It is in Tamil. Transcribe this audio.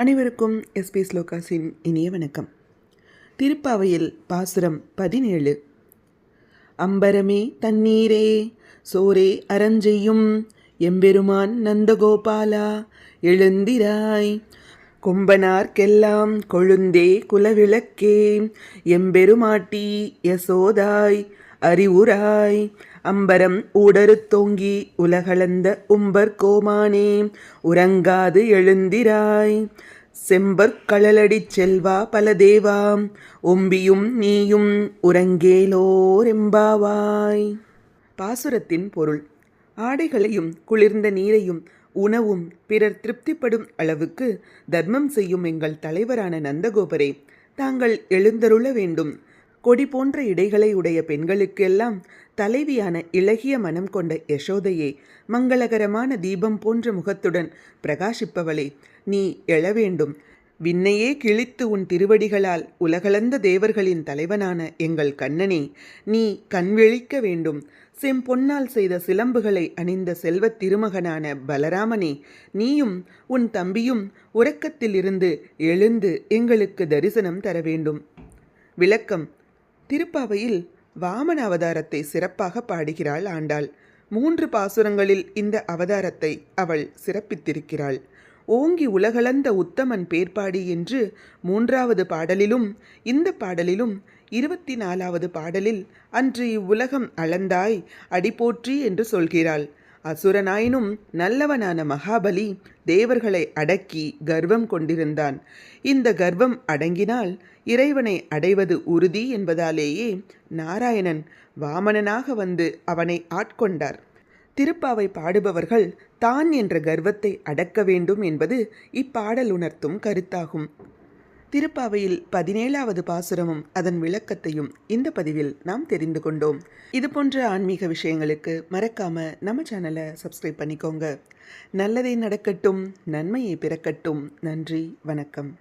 அனைவருக்கும் எஸ்பி ஸ்லோகாஸின் இனிய வணக்கம். திருப்பாவையில் பாசுரம் பதினேழு. அம்பரமே தண்ணீரே சோரே அரஞ்செய்யும் எம்பெருமான் நந்தகோபாலா எழுந்திராய். கொம்பனார்க்கெல்லாம் கொழுந்தே குலவிளக்கே எம்பெருமாட்டி யசோதாய். அறிவுராய். அம்பரம் ஊடறுத்தோங்கி உலகளந்த உம்பர் கோமானே உறங்காது எழுந்திராய். செம்பற்களலடிச் செல்வா பல தேவாம் ஒம்பியும் நீயும் உறங்கேலோரெம்பாவாய். பாசுரத்தின் பொருள் ஆடைகளையும் குளிர்ந்த நீரையும் உணவும் பிறர் திருப்திப்படும் அளவுக்கு தர்மம் செய்யும் எங்கள் தலைவரான நந்தகோபரே தாங்கள் எழுந்தருள வேண்டும். கொடி போன்ற இடைகளை உடைய பெண்களுக்கெல்லாம் தலைவியான இளகிய மனம் கொண்ட யசோதையே மங்களகரமான தீபம் போன்ற முகத்துடன் பிரகாசிப்பவளே நீ எழ வேண்டும். விண்ணையே கிழித்து உன் திருவடிகளால் உலகளந்த தேவர்களின் தலைவனான எங்கள் கண்ணனே நீ கண்விழிக்க வேண்டும். செம்பொன்னால் செய்த சிலம்புகளை அணிந்த செல்வத் திருமகனான பலராமனே நீயும் உன் தம்பியும் உறக்கத்திலிருந்து எழுந்து எங்களுக்கு தரிசனம் தர வேண்டும். விளக்கம் திருப்பாவையில் வாமன அவதாரத்தை சிறப்பாக பாடுகிறாள் ஆண்டாள். மூன்று பாசுரங்களில் இந்த அவதாரத்தை அவள் சிறப்பித்திருக்கிறாள். ஓங்கி உலகளந்த உத்தமன் பேர்பாடி என்று மூன்றாவது பாடலிலும் இந்த பாடலிலும் இருபத்தி நாலாவது பாடலில் அன்று இவ்வுலகம் அளந்தாய் அடிபோற்றி என்று சொல்கிறாள். அசுரனாயினும் நல்லவனான மகாபலி தேவர்களை அடக்கி கர்வம் கொண்டிருந்தான். இந்த கர்வம் அடங்கினால் இறைவனை அடைவது உறுதி என்பதாலேயே நாராயணன் வாமனனாக வந்து அவனை ஆட்கொண்டார். திருப்பாவை பாடுபவர்கள் தான் என்ற கர்வத்தை அடக்க வேண்டும் என்பது இப்பாடல் உணர்த்தும் கருத்தாகும். திருப்பாவையில் பதினேழாவது பாசுரமும் அதன் விளக்கத்தையும் இந்த பதிவில் நாம் தெரிந்து கொண்டோம். இது போன்ற ஆன்மீக விஷயங்களுக்கு மறக்காம நம்ம சேனலை சப்ஸ்கிரைப் பண்ணிக்கோங்க. நல்லதே நடக்கட்டும் நன்மையை பிறக்கட்டும். நன்றி வணக்கம்.